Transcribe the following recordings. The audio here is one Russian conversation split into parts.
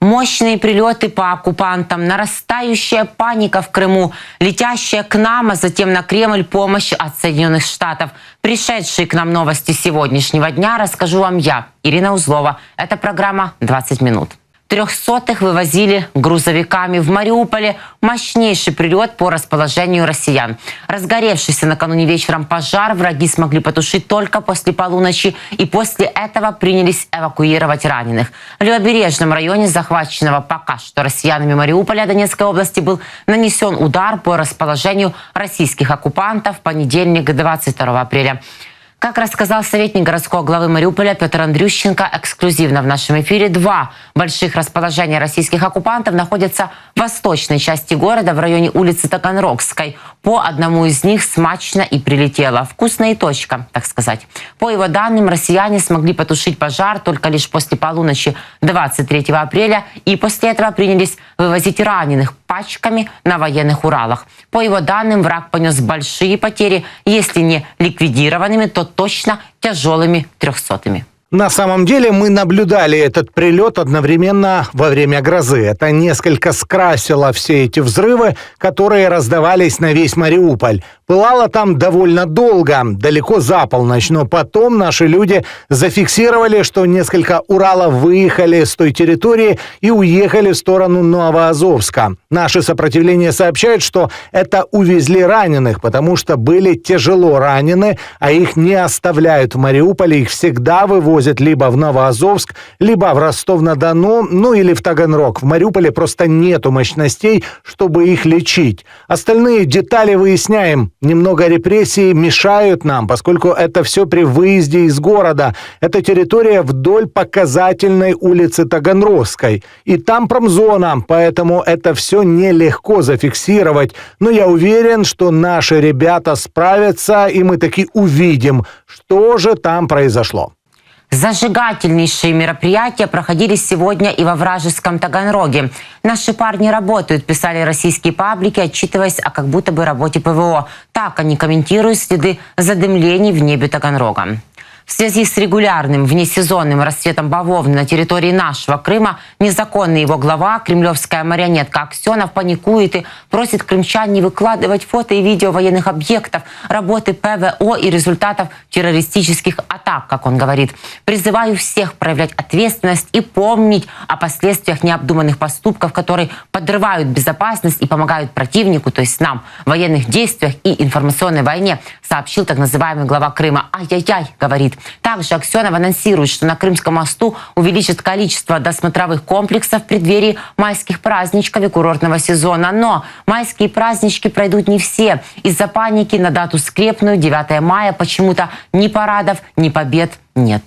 Мощные прилеты по оккупантам, нарастающая паника в Крыму, летящая к нам, а затем на Кремль помощь от Соединенных Штатов. Пришедшие к нам новости сегодняшнего дня расскажу вам я, Ирина Узлова. Это программа «20 минут». Трехсотых вывозили грузовиками в Мариуполе. Мощнейший прилет по расположению россиян. Разгоревшийся накануне вечером пожар враги смогли потушить только после полуночи и после этого принялись эвакуировать раненых. В левобережном районе захваченного пока что россиянами Мариуполя Донецкой области был нанесен удар по расположению российских оккупантов в понедельник 22 апреля. Как рассказал советник городского главы Мариуполя Петр Андрющенко, эксклюзивно в нашем эфире два больших расположения российских оккупантов находятся в восточной части города в районе улицы Таганрогской. По одному из них смачно и прилетело. Вкусная точка, так сказать. По его данным, россияне смогли потушить пожар только лишь после полуночи 23 апреля и после этого принялись вывозить раненых пачками на военных Уралах. По его данным, враг понес большие потери, если не ликвидированными, то точно тяжелыми трехсотыми. На самом деле мы наблюдали этот прилет одновременно во время грозы. Это несколько скрасило все эти взрывы, которые раздавались на весь Мариуполь. Пылало там довольно долго, далеко за полночь, но потом наши люди зафиксировали, что несколько Уралов выехали с той территории и уехали в сторону Новоазовска. Наше сопротивление сообщает, что это увезли раненых, потому что были тяжело ранены, а их не оставляют в Мариуполе, их всегда вывозят либо в Новоазовск, либо в Ростов-на-Дону, ну или в Таганрог. В Мариуполе просто нету мощностей, чтобы их лечить. Остальные детали выясняем немного репрессий мешают нам, поскольку это все при выезде из города. Это территория вдоль показательной улицы Таганрогской. И там промзона, поэтому это все нелегко зафиксировать. Но я уверен, что наши ребята справятся, и мы таки увидим, что же там произошло. Зажигательнейшие мероприятия проходили сегодня и во вражеском Таганроге. Наши парни работают, писали российские паблики, отчитываясь о как будто бы работе ПВО. Так они комментируют следы задымлений в небе Таганрога. В связи с регулярным внесезонным расцветом бавовны на территории нашего Крыма незаконный его глава, кремлевская марионетка Аксенов, паникует и просит крымчан не выкладывать фото и видео военных объектов, работы ПВО и результатов террористических атак, как он говорит. Призываю всех проявлять ответственность и помнить о последствиях необдуманных поступков, которые подрывают безопасность и помогают противнику, то есть нам, в военных действиях и информационной войне, сообщил так называемый глава Крыма. Ай-яй-яй, говорит. Также Аксенов анонсирует, что на Крымском мосту увеличит количество досмотровых комплексов в преддверии майских праздничков и курортного сезона. Но майские празднички пройдут не все. Из-за паники на дату скрепную 9 мая почему-то ни парадов, ни побед нет.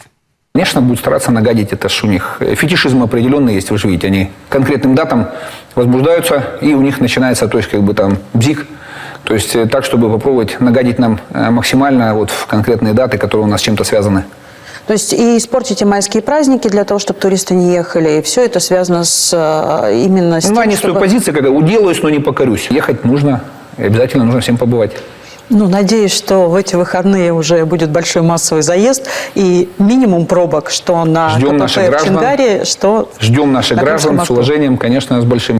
Конечно, будут стараться нагадить, это них фетишизм определенный есть, вы же видите, они конкретным датам возбуждаются, и у них начинается, то есть как бы там бзик, то есть э, так, чтобы попробовать нагадить нам э, максимально вот в конкретные даты, которые у нас с чем-то связаны. То есть и испортите майские праздники для того, чтобы туристы не ехали, и все это связано с э, именно с ну, тем, они чтобы... с той позиции, когда уделаюсь, но не покорюсь. Ехать нужно, обязательно нужно всем побывать. Ну, надеюсь, что в эти выходные уже будет большой массовый заезд и минимум пробок, что на Ждем КПП в Чингаре, что Ждем наших граждан с уважением, конечно, с большим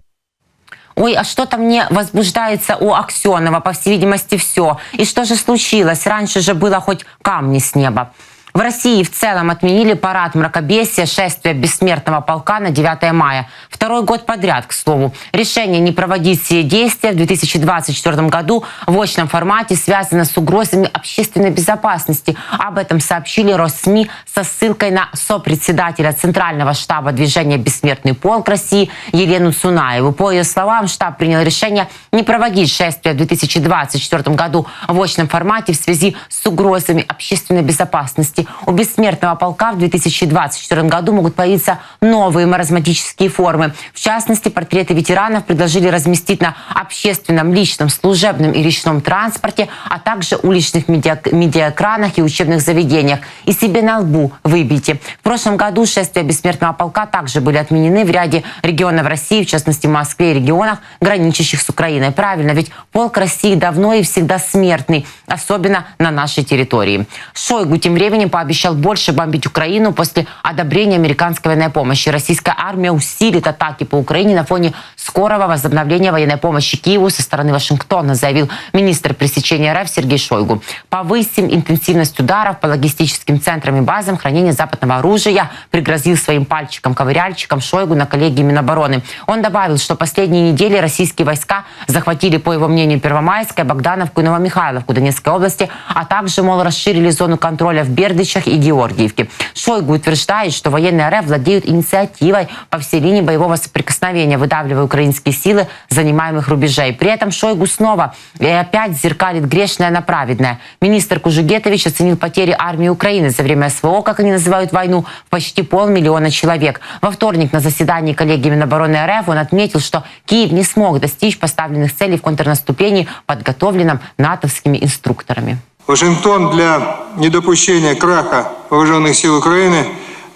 Ой, а что-то мне возбуждается у Аксенова, по всей видимости, все. И что же случилось? Раньше же было хоть камни с неба. В России в целом отменили парад мракобесия шествия бессмертного полка на 9 мая. Второй год подряд, к слову. Решение не проводить все действия в 2024 году в очном формате связано с угрозами общественной безопасности. Об этом сообщили Россми со ссылкой на сопредседателя Центрального штаба движения «Бессмертный полк России» Елену Цунаеву. По ее словам, штаб принял решение не проводить шествие в 2024 году в очном формате в связи с угрозами общественной безопасности у бессмертного полка в 2024 году могут появиться новые маразматические формы. В частности, портреты ветеранов предложили разместить на общественном, личном, служебном и речном транспорте, а также уличных медиа медиаэкранах и учебных заведениях. И себе на лбу выбейте. В прошлом году шествия бессмертного полка также были отменены в ряде регионов России, в частности Москве и регионах, граничащих с Украиной. Правильно, ведь полк России давно и всегда смертный, особенно на нашей территории. Шойгу тем временем пообещал больше бомбить Украину после одобрения американской военной помощи. Российская армия усилит атаки по Украине на фоне скорого возобновления военной помощи Киеву со стороны Вашингтона, заявил министр пресечения РФ Сергей Шойгу. Повысим интенсивность ударов по логистическим центрам и базам хранения западного оружия, пригрозил своим пальчиком-ковыряльчиком Шойгу на коллегии Минобороны. Он добавил, что последние недели российские войска захватили, по его мнению, Первомайское, Богдановку и Новомихайловку Донецкой области, а также, мол, расширили зону контроля в Бердычах и Георгиевке. Шойгу утверждает, что военные РФ владеют инициативой по всей линии боевого соприкосновения, выдавливая украинские силы занимаемых рубежей. При этом Шойгу снова и опять зеркалит грешное на праведное. Министр Кужугетович оценил потери армии Украины за время СВО, как они называют войну, в почти полмиллиона человек. Во вторник на заседании коллегии Минобороны РФ он отметил, что Киев не смог достичь поставленных целей в контрнаступлении, подготовленном натовскими инструкторами. Вашингтон для недопущения краха вооруженных сил Украины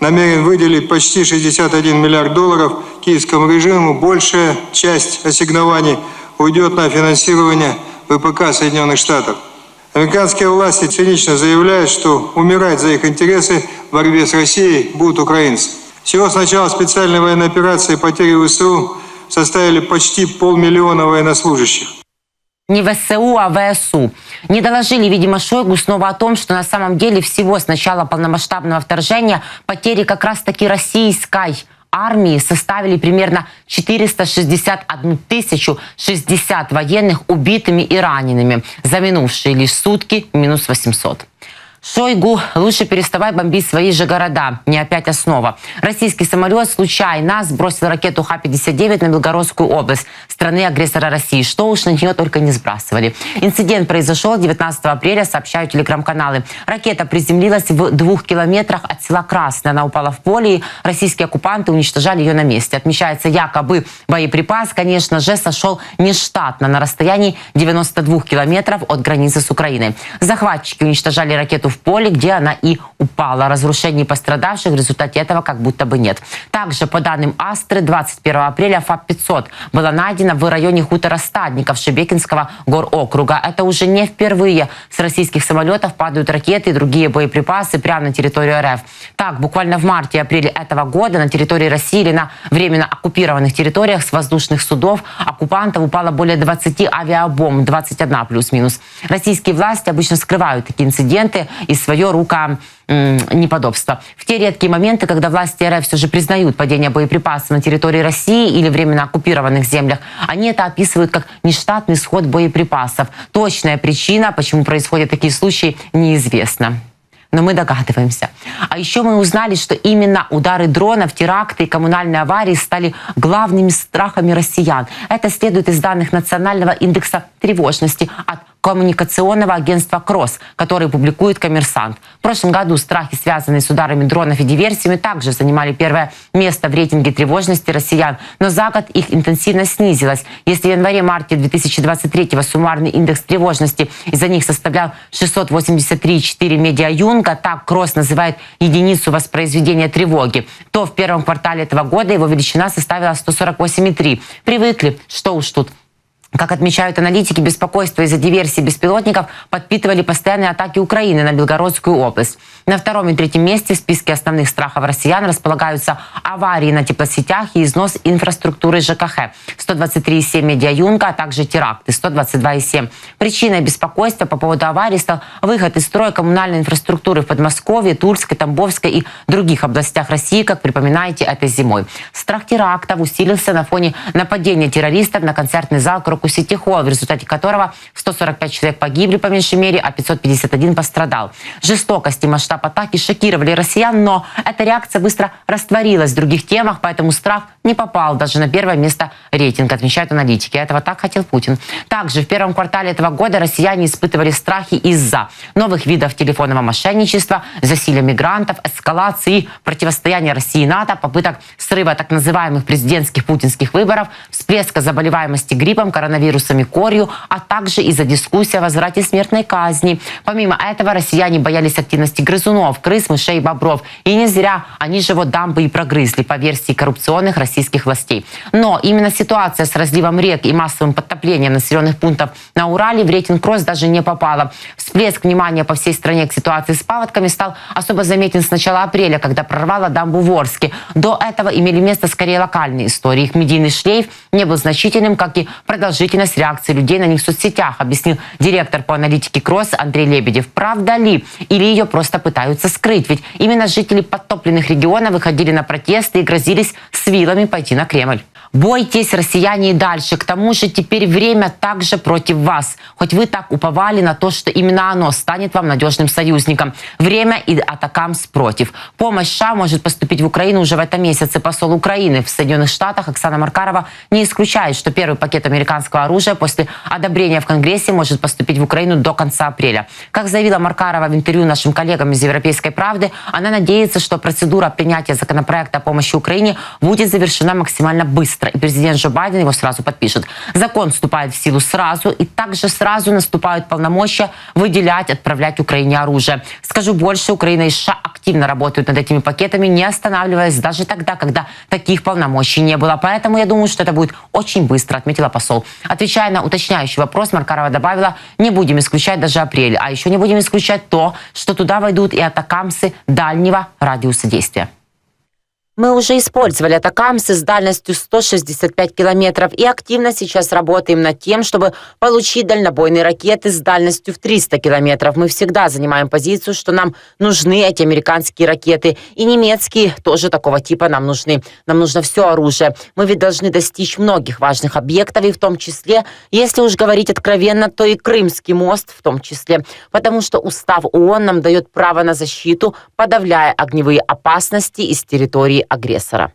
намерен выделить почти 61 миллиард долларов киевскому режиму. Большая часть ассигнований уйдет на финансирование ВПК Соединенных Штатов. Американские власти цинично заявляют, что умирать за их интересы в борьбе с Россией будут украинцы. Всего с начала специальной военной операции потери ВСУ составили почти полмиллиона военнослужащих. Не ВСУ, а ВСУ. Не доложили, видимо, Шойгу снова о том, что на самом деле всего с начала полномасштабного вторжения потери как раз-таки российской армии составили примерно 461 тысячу 60 военных убитыми и ранеными. За минувшие лишь сутки минус 800. Шойгу, лучше переставай бомбить свои же города. Не опять основа. Российский самолет случайно сбросил ракету Х-59 на Белгородскую область страны-агрессора России. Что уж на нее только не сбрасывали. Инцидент произошел 19 апреля, сообщают телеграм-каналы. Ракета приземлилась в двух километрах от села Красное. Она упала в поле, и российские оккупанты уничтожали ее на месте. Отмечается, якобы боеприпас, конечно же, сошел нештатно на расстоянии 92 километров от границы с Украиной. Захватчики уничтожали ракету в поле, где она и упала. Разрушений пострадавших в результате этого как будто бы нет. Также, по данным Астры, 21 апреля ФАП-500 была найдена в районе хутора Стадников Шебекинского горокруга. Это уже не впервые с российских самолетов падают ракеты и другие боеприпасы прямо на территорию РФ. Так, буквально в марте и апреле этого года на территории России или на временно оккупированных территориях с воздушных судов оккупантов упало более 20 авиабомб, 21 плюс-минус. Российские власти обычно скрывают такие инциденты и свое рука неподобство. В те редкие моменты, когда власти РФ все же признают падение боеприпасов на территории России или временно оккупированных землях, они это описывают как нештатный сход боеприпасов. Точная причина, почему происходят такие случаи, неизвестна. Но мы догадываемся. А еще мы узнали, что именно удары дронов, теракты и коммунальные аварии стали главными страхами россиян. Это следует из данных Национального индекса тревожности от коммуникационного агентства «Кросс», который публикует «Коммерсант». В прошлом году страхи, связанные с ударами дронов и диверсиями, также занимали первое место в рейтинге тревожности россиян. Но за год их интенсивность снизилась. Если в январе-марте 2023 суммарный индекс тревожности из-за них составлял 683,4 медиаюнга, так «Кросс» называет единицу воспроизведения тревоги, то в первом квартале этого года его величина составила 148,3. Привыкли, что уж тут. Как отмечают аналитики, беспокойство из-за диверсии беспилотников подпитывали постоянные атаки Украины на Белгородскую область. На втором и третьем месте в списке основных страхов россиян располагаются аварии на теплосетях и износ инфраструктуры ЖКХ. 123,7 медиаюнга, а также теракты 122,7. Причиной беспокойства по поводу аварий стал выход из строя коммунальной инфраструктуры в Подмосковье, Тульской, Тамбовской и других областях России, как припоминаете, этой зимой. Страх терактов усилился на фоне нападения террористов на концертный зал Крокус Сити Холл, в результате которого 145 человек погибли по меньшей мере, а 551 пострадал. Жестокость и масштаб атаки шокировали россиян, но эта реакция быстро растворилась в других темах, поэтому страх не попал даже на первое место рейтинга, отмечают аналитики. Этого так хотел Путин. Также в первом квартале этого года россияне испытывали страхи из-за новых видов телефонного мошенничества, засилия мигрантов, эскалации противостояния России и НАТО, попыток срыва так называемых президентских путинских выборов, всплеска заболеваемости гриппом, коронавирусами, корью, а также из-за дискуссии о возврате смертной казни. Помимо этого, россияне боялись активности грызунов грызунов, крыс, мышей бобров. И не зря они же вот дамбы и прогрызли, по версии коррупционных российских властей. Но именно ситуация с разливом рек и массовым подтоплением населенных пунктов на Урале в рейтинг РОС даже не попала. Всплеск внимания по всей стране к ситуации с паводками стал особо заметен с начала апреля, когда прорвало дамбу в Орске. До этого имели место скорее локальные истории. Их медийный шлейф не был значительным, как и продолжительность реакции людей на них в соцсетях, объяснил директор по аналитике КРОС Андрей Лебедев. Правда ли? Или ее просто пытаются скрыть? Ведь именно жители подтопленных регионов выходили на протесты и грозились с вилами пойти на Кремль. Бойтесь, россияне, и дальше. К тому же теперь время также против вас. Хоть вы так уповали на то, что именно оно станет вам надежным союзником. Время и атакамс против. Помощь США может поступить в Украину уже в этом месяце. Посол Украины в Соединенных Штатах Оксана Маркарова не исключает, что первый пакет американского оружия после одобрения в Конгрессе может поступить в Украину до конца апреля. Как заявила Маркарова в интервью нашим коллегам из «Европейской правды», она надеется, что процедура принятия законопроекта о помощи Украине будет завершена максимально быстро президент Джо Байден его сразу подпишет. Закон вступает в силу сразу, и также сразу наступают полномочия выделять, отправлять Украине оружие. Скажу больше, Украина и США активно работают над этими пакетами, не останавливаясь даже тогда, когда таких полномочий не было. Поэтому я думаю, что это будет очень быстро, отметила посол. Отвечая на уточняющий вопрос, Маркарова добавила, не будем исключать даже апрель, а еще не будем исключать то, что туда войдут и атакамсы дальнего радиуса действия. Мы уже использовали атакамсы с дальностью 165 километров и активно сейчас работаем над тем, чтобы получить дальнобойные ракеты с дальностью в 300 километров. Мы всегда занимаем позицию, что нам нужны эти американские ракеты. И немецкие тоже такого типа нам нужны. Нам нужно все оружие. Мы ведь должны достичь многих важных объектов, и в том числе, если уж говорить откровенно, то и Крымский мост в том числе. Потому что устав ООН нам дает право на защиту, подавляя огневые опасности из территории агрессора.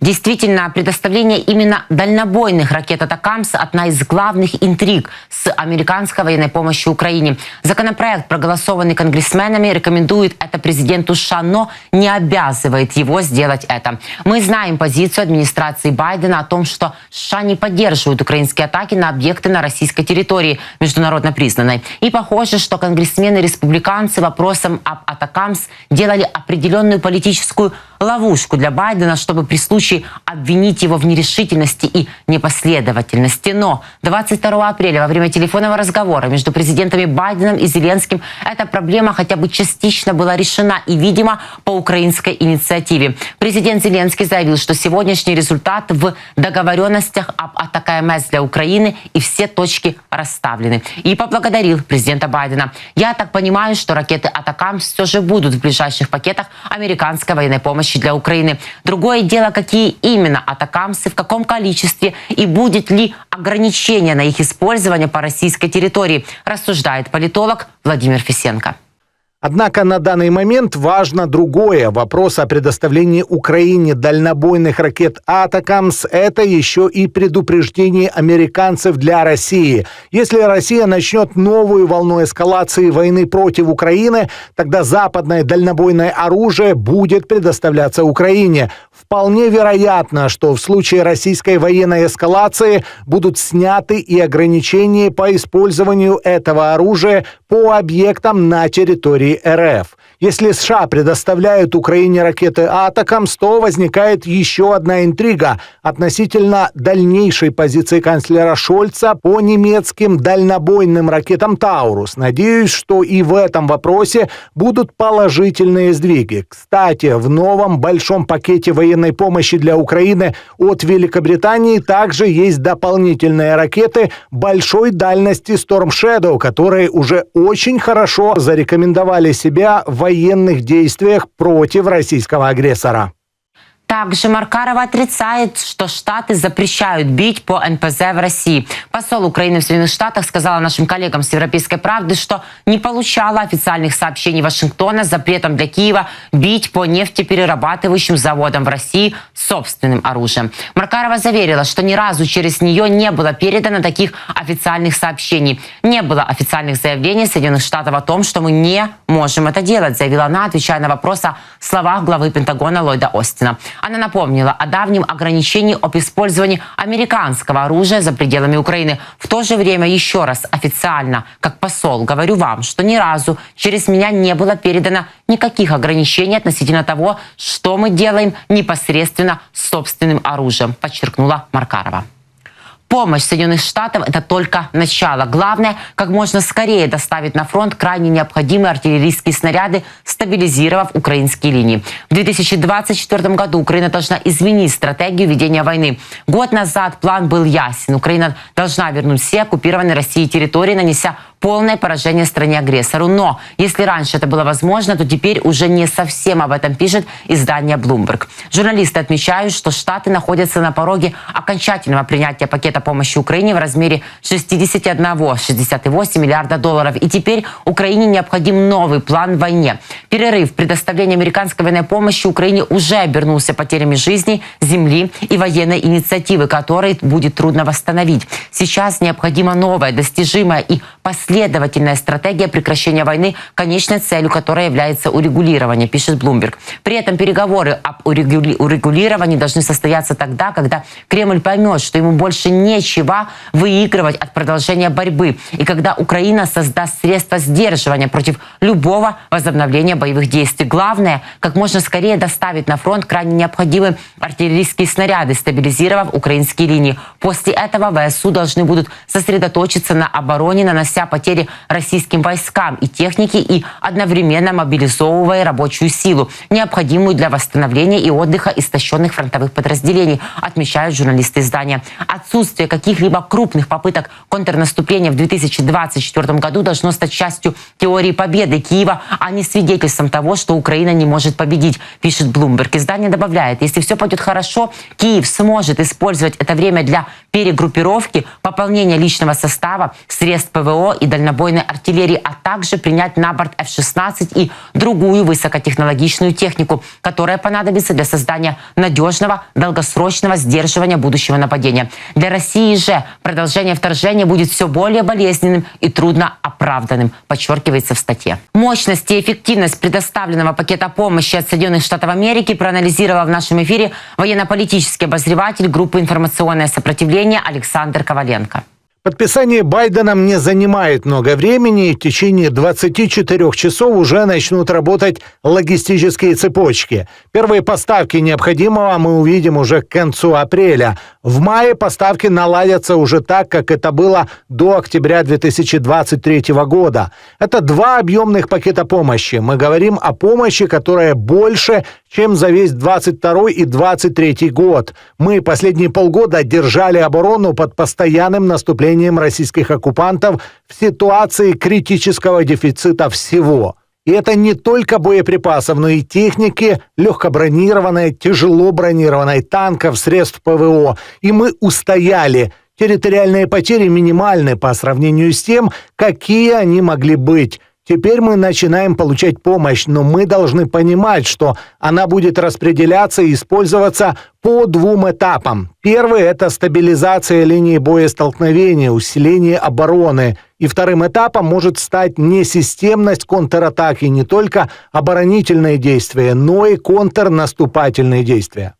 Действительно, предоставление именно дальнобойных ракет «Атакамс» – одна из главных интриг с американской военной помощью Украине. Законопроект, проголосованный конгрессменами, рекомендует это президенту США, но не обязывает его сделать это. Мы знаем позицию администрации Байдена о том, что США не поддерживают украинские атаки на объекты на российской территории, международно признанной. И похоже, что конгрессмены-республиканцы вопросом об «Атакамс» делали определенную политическую ловушку для Байдена, чтобы при случае обвинить его в нерешительности и непоследовательности. Но 22 апреля во время телефонного разговора между президентами Байденом и Зеленским эта проблема хотя бы частично была решена и, видимо, по украинской инициативе. Президент Зеленский заявил, что сегодняшний результат в договоренностях об АТКМС для Украины и все точки расставлены. И поблагодарил президента Байдена. Я так понимаю, что ракеты Атакам все же будут в ближайших пакетах американской военной помощи для Украины. Другое дело, какие именно атакамсы, в каком количестве и будет ли ограничение на их использование по российской территории, рассуждает политолог Владимир Фисенко. Однако на данный момент важно другое. Вопрос о предоставлении Украине дальнобойных ракет «Атакамс» — это еще и предупреждение американцев для России. Если Россия начнет новую волну эскалации войны против Украины, тогда западное дальнобойное оружие будет предоставляться Украине. Вполне вероятно, что в случае российской военной эскалации будут сняты и ограничения по использованию этого оружия по объектам на территории РФ. Если США предоставляют Украине ракеты «Атакамс», то возникает еще одна интрига относительно дальнейшей позиции канцлера Шольца по немецким дальнобойным ракетам «Таурус». Надеюсь, что и в этом вопросе будут положительные сдвиги. Кстати, в новом большом пакете военной помощи для Украины от Великобритании также есть дополнительные ракеты большой дальности Storm Shadow, которые уже очень хорошо зарекомендовали себя в военных действиях против российского агрессора. Также Маркарова отрицает, что Штаты запрещают бить по НПЗ в России. Посол Украины в Соединенных Штатах сказала нашим коллегам с Европейской правды, что не получала официальных сообщений Вашингтона с запретом для Киева бить по нефтеперерабатывающим заводам в России собственным оружием. Маркарова заверила, что ни разу через нее не было передано таких официальных сообщений. Не было официальных заявлений Соединенных Штатов о том, что мы не можем это делать, заявила она, отвечая на вопрос о словах главы Пентагона Ллойда Остина. Она напомнила о давнем ограничении об использовании американского оружия за пределами Украины. В то же время еще раз официально, как посол, говорю вам, что ни разу через меня не было передано никаких ограничений относительно того, что мы делаем непосредственно с собственным оружием, подчеркнула Маркарова. Помощь Соединенных Штатов – это только начало. Главное, как можно скорее доставить на фронт крайне необходимые артиллерийские снаряды, стабилизировав украинские линии. В 2024 году Украина должна изменить стратегию ведения войны. Год назад план был ясен. Украина должна вернуть все оккупированные Россией территории, нанеся полное поражение стране-агрессору. Но если раньше это было возможно, то теперь уже не совсем об этом пишет издание Bloomberg. Журналисты отмечают, что Штаты находятся на пороге окончательного принятия пакета помощи Украине в размере 61,68 миллиарда долларов. И теперь Украине необходим новый план в войне. Перерыв в предоставлении американской военной помощи Украине уже обернулся потерями жизни, земли и военной инициативы, которые будет трудно восстановить. Сейчас необходима новая, достижимая и последовательная стратегия прекращения войны, конечной целью которой является урегулирование, пишет Bloomberg. При этом переговоры об урегули- урегулировании должны состояться тогда, когда Кремль поймет, что ему больше нечего выигрывать от продолжения борьбы, и когда Украина создаст средства сдерживания против любого возобновления боевых действий. Главное, как можно скорее доставить на фронт крайне необходимые артиллерийские снаряды, стабилизировав украинские линии. После этого ВСУ должны будут сосредоточиться на обороне, нанося потери российским войскам и технике и одновременно мобилизовывая рабочую силу, необходимую для восстановления и отдыха истощенных фронтовых подразделений, отмечают журналисты издания. Отсутствие каких-либо крупных попыток контрнаступления в 2024 году должно стать частью теории победы Киева, а не свидетельством того, что Украина не может победить, пишет Bloomberg. Издание добавляет, если все пойдет хорошо, Киев сможет использовать это время для перегруппировки, пополнения личного состава, средств ПВО и дальнобойной артиллерии, а также принять на борт F-16 и другую высокотехнологичную технику, которая понадобится для создания надежного, долгосрочного сдерживания будущего нападения. Для России же продолжение вторжения будет все более болезненным и трудно оправданным, подчеркивается в статье. Мощность и эффективность предоставленного пакета помощи от Соединенных Штатов Америки проанализировал в нашем эфире военно-политический обозреватель группы «Информационное сопротивление» Александр Коваленко. Подписание Байденом не занимает много времени, и в течение 24 часов уже начнут работать логистические цепочки. Первые поставки необходимого мы увидим уже к концу апреля. В мае поставки наладятся уже так, как это было до октября 2023 года. Это два объемных пакета помощи. Мы говорим о помощи, которая больше, чем за весь 22 и 23 год. Мы последние полгода держали оборону под постоянным наступлением российских оккупантов в ситуации критического дефицита всего. И это не только боеприпасов, но и техники, легкобронированной, тяжело бронированной, танков, средств ПВО. И мы устояли. Территориальные потери минимальны по сравнению с тем, какие они могли быть. Теперь мы начинаем получать помощь, но мы должны понимать, что она будет распределяться и использоваться по двум этапам. Первый – это стабилизация линии боестолкновения, усиление обороны. И вторым этапом может стать не системность контратаки, не только оборонительные действия, но и контрнаступательные действия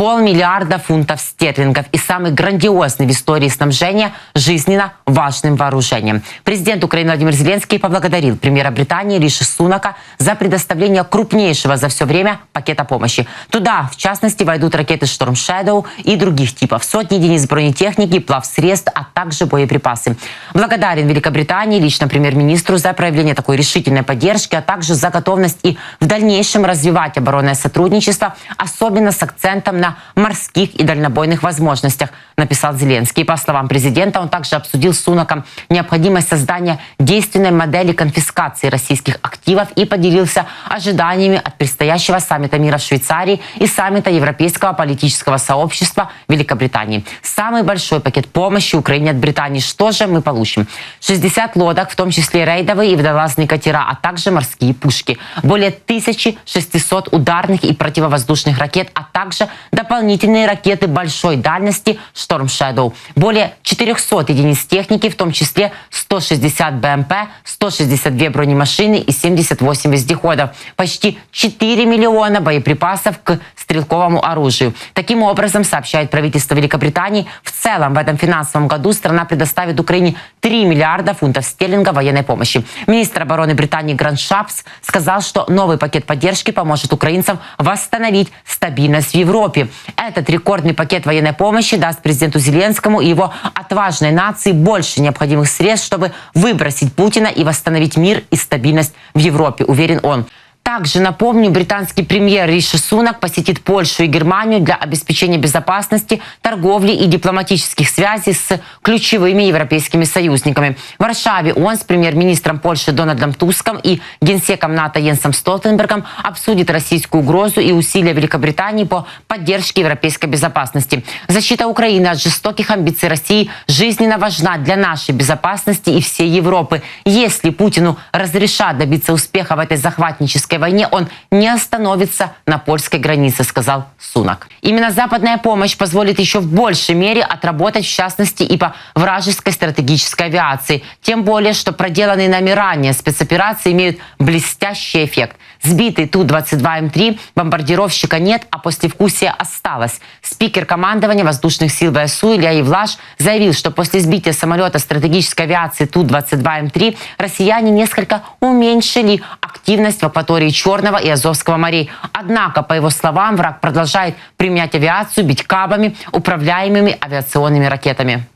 полмиллиарда фунтов стерлингов и самый грандиозный в истории снабжения жизненно важным вооружением. Президент Украины Владимир Зеленский поблагодарил премьера Британии Риши Сунака за предоставление крупнейшего за все время пакета помощи. Туда, в частности, войдут ракеты Storm Shadow и других типов, сотни единиц бронетехники, плавсредств, а также боеприпасы. Благодарен Великобритании лично премьер-министру за проявление такой решительной поддержки, а также за готовность и в дальнейшем развивать оборонное сотрудничество, особенно с акцентом на морских и дальнобойных возможностях, написал Зеленский. По словам президента, он также обсудил с Сунаком необходимость создания действенной модели конфискации российских активов и поделился ожиданиями от предстоящего саммита мира в Швейцарии и саммита Европейского политического сообщества Великобритании. Самый большой пакет помощи Украине от Британии. Что же мы получим? 60 лодок, в том числе рейдовые и водолазные катера, а также морские пушки. Более 1600 ударных и противовоздушных ракет, а также дополнительные ракеты большой дальности «Шторм Shadow». Более 400 единиц техники, в том числе 160 БМП, 162 бронемашины и 78 вездеходов. Почти 4 миллиона боеприпасов к стрелковому оружию. Таким образом, сообщает правительство Великобритании, в целом в этом финансовом году страна предоставит Украине 3 миллиарда фунтов стерлинга военной помощи. Министр обороны Британии Грант Шапс сказал, что новый пакет поддержки поможет украинцам восстановить стабильность в Европе. Этот рекордный пакет военной помощи даст президенту Зеленскому и его отважной нации больше необходимых средств, чтобы выбросить Путина и восстановить мир и стабильность в Европе, уверен он. Также, напомню, британский премьер Риши Сунак посетит Польшу и Германию для обеспечения безопасности, торговли и дипломатических связей с ключевыми европейскими союзниками. В Варшаве он с премьер-министром Польши Дональдом Туском и генсеком НАТО Йенсом Столтенбергом обсудит российскую угрозу и усилия Великобритании по поддержке европейской безопасности. Защита Украины от жестоких амбиций России жизненно важна для нашей безопасности и всей Европы. Если Путину разрешат добиться успеха в этой захватнической войне, он не остановится на польской границе, сказал Сунак. Именно западная помощь позволит еще в большей мере отработать, в частности, и по вражеской стратегической авиации. Тем более, что проделанные нами ранее спецоперации имеют блестящий эффект. Сбитый Ту-22М3 бомбардировщика нет, а послевкусие осталось. Спикер командования воздушных сил ВСУ Илья Евлаш заявил, что после сбития самолета стратегической авиации Ту-22М3 россияне несколько уменьшили активность в акватории Черного и Азовского морей. Однако, по его словам, враг продолжает применять авиацию, бить кабами, управляемыми авиационными ракетами.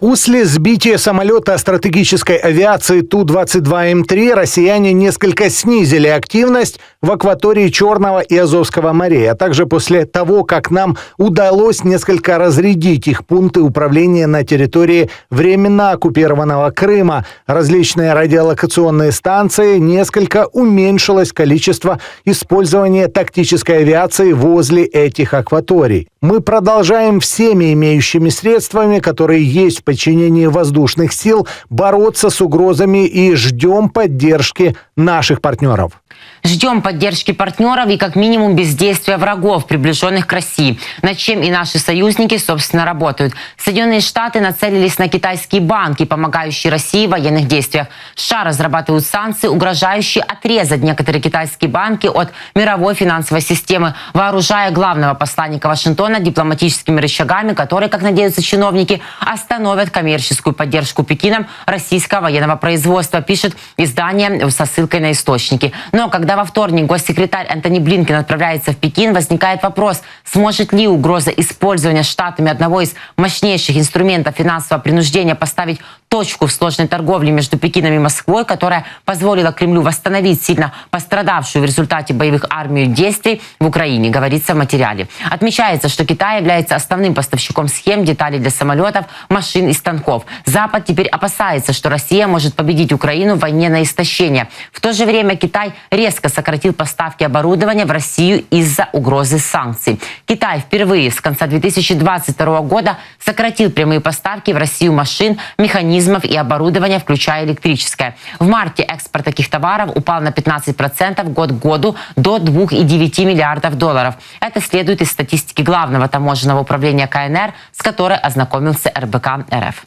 После сбития самолета стратегической авиации Ту-22М3 россияне несколько снизили активность в акватории Черного и Азовского морей, а также после того, как нам удалось несколько разрядить их пункты управления на территории временно оккупированного Крыма. Различные радиолокационные станции, несколько уменьшилось количество использования тактической авиации возле этих акваторий. Мы продолжаем всеми имеющими средствами, которые есть в подчинении воздушных сил, бороться с угрозами и ждем поддержки наших партнеров. Ждем поддержки партнеров и как минимум бездействия врагов, приближенных к России, над чем и наши союзники, собственно, работают. Соединенные Штаты нацелились на китайские банки, помогающие России в военных действиях. США разрабатывают санкции, угрожающие отрезать некоторые китайские банки от мировой финансовой системы, вооружая главного посланника Вашингтона дипломатическими рычагами, которые, как надеются чиновники, остановят коммерческую поддержку Пекином российского военного производства, пишет издание со ссылкой на источники. Но когда во вторник госсекретарь Антони Блинкен отправляется в Пекин, возникает вопрос, сможет ли угроза использования штатами одного из мощнейших инструментов финансового принуждения поставить точку в сложной торговле между Пекином и Москвой, которая позволила Кремлю восстановить сильно пострадавшую в результате боевых армию действий в Украине, говорится в материале. Отмечается, что Китай является основным поставщиком схем, деталей для самолетов, машин и станков. Запад теперь опасается, что Россия может победить Украину в войне на истощение. В то же время Китай резко сократил поставки оборудования в Россию из-за угрозы санкций. Китай впервые с конца 2022 года сократил прямые поставки в Россию машин, механизмов и оборудования, включая электрическое. В марте экспорт таких товаров упал на 15% год к году до 2,9 миллиардов долларов. Это следует из статистики Главного таможенного управления КНР, с которой ознакомился РБК РФ.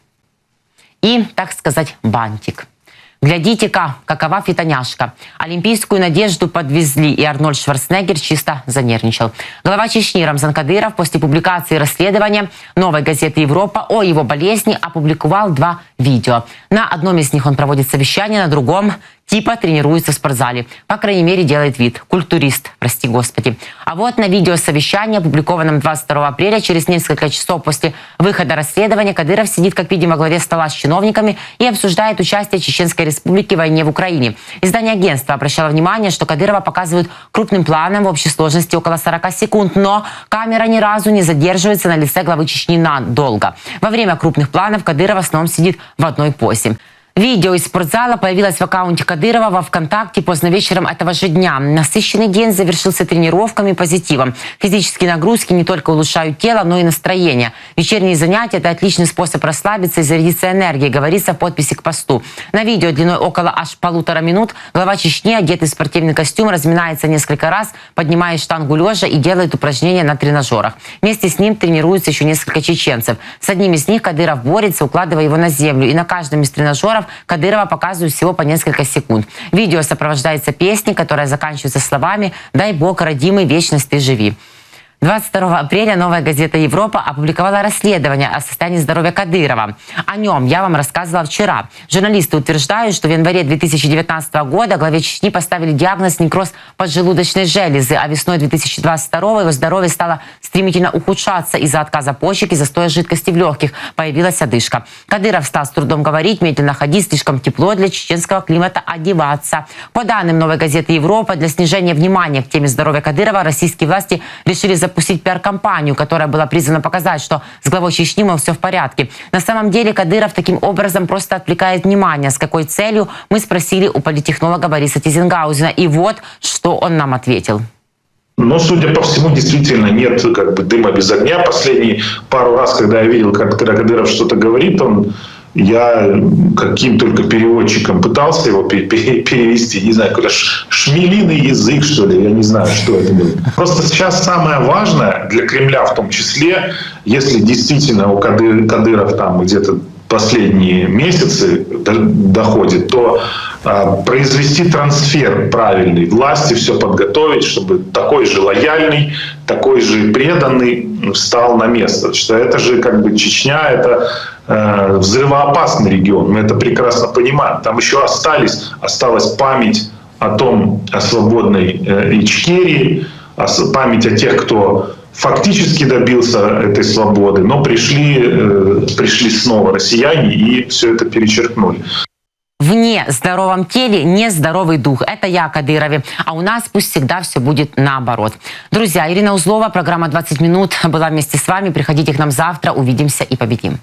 И, так сказать, бантик. Глядите-ка, какова фитоняшка. Олимпийскую надежду подвезли, и Арнольд Шварценеггер чисто занервничал. Глава Чечни Рамзан Кадыров после публикации расследования новой газеты «Европа» о его болезни опубликовал два видео. На одном из них он проводит совещание, на другом типа тренируется в спортзале. По крайней мере, делает вид. Культурист, прости господи. А вот на видео совещания, опубликованном 22 апреля, через несколько часов после выхода расследования, Кадыров сидит, как видимо, главе стола с чиновниками и обсуждает участие Чеченской Республики в войне в Украине. Издание агентства обращало внимание, что Кадырова показывают крупным планом в общей сложности около 40 секунд, но камера ни разу не задерживается на лице главы Чечни надолго. Во время крупных планов Кадыров в основном сидит в одной позе. Видео из спортзала появилось в аккаунте Кадырова во ВКонтакте поздно вечером этого же дня. Насыщенный день завершился тренировками и позитивом. Физические нагрузки не только улучшают тело, но и настроение. Вечерние занятия – это отличный способ расслабиться и зарядиться энергией, говорится в подписи к посту. На видео длиной около аж полутора минут глава Чечни, одетый в спортивный костюм, разминается несколько раз, поднимая штангу лежа и делает упражнения на тренажерах. Вместе с ним тренируются еще несколько чеченцев. С одним из них Кадыров борется, укладывая его на землю. И на каждом из тренажеров Кадырова показывают всего по несколько секунд. Видео сопровождается песней, которая заканчивается словами «Дай Бог, родимый, вечность ты живи». 22 апреля новая газета «Европа» опубликовала расследование о состоянии здоровья Кадырова. О нем я вам рассказывала вчера. Журналисты утверждают, что в январе 2019 года главе Чечни поставили диагноз некроз поджелудочной железы, а весной 2022 его здоровье стало стремительно ухудшаться из-за отказа почек и застоя жидкости в легких. Появилась одышка. Кадыров стал с трудом говорить, медленно ходить, слишком тепло для чеченского климата одеваться. По данным новой газеты «Европа», для снижения внимания к теме здоровья Кадырова российские власти решили запустить запустить пиар-компанию, которая была призвана показать, что с главой Чечни, все в порядке. На самом деле Кадыров таким образом просто отвлекает внимание. С какой целью, мы спросили у политтехнолога Бориса Тизенгаузена. И вот, что он нам ответил. Но, судя по всему, действительно нет как бы дыма без огня. Последние пару раз, когда я видел, как Кадыров что-то говорит, он я каким только переводчиком пытался его перевести, не знаю, какой-то шмелиный язык, что ли, я не знаю, что это было. Просто сейчас самое важное для Кремля в том числе, если действительно у Кадыров там где-то последние месяцы доходит, то а, произвести трансфер правильный, власти все подготовить, чтобы такой же лояльный, такой же преданный встал на место. Что это же как бы Чечня, это э, взрывоопасный регион, мы это прекрасно понимаем. Там еще остались, осталась память о том, о свободной э, Ичкерии, память о тех, кто фактически добился этой свободы, но пришли, э, пришли снова россияне и все это перечеркнули. В нездоровом теле нездоровый дух. Это я Кадырове. А у нас пусть всегда все будет наоборот. Друзья, Ирина Узлова, программа «20 минут» была вместе с вами. Приходите к нам завтра. Увидимся и победим.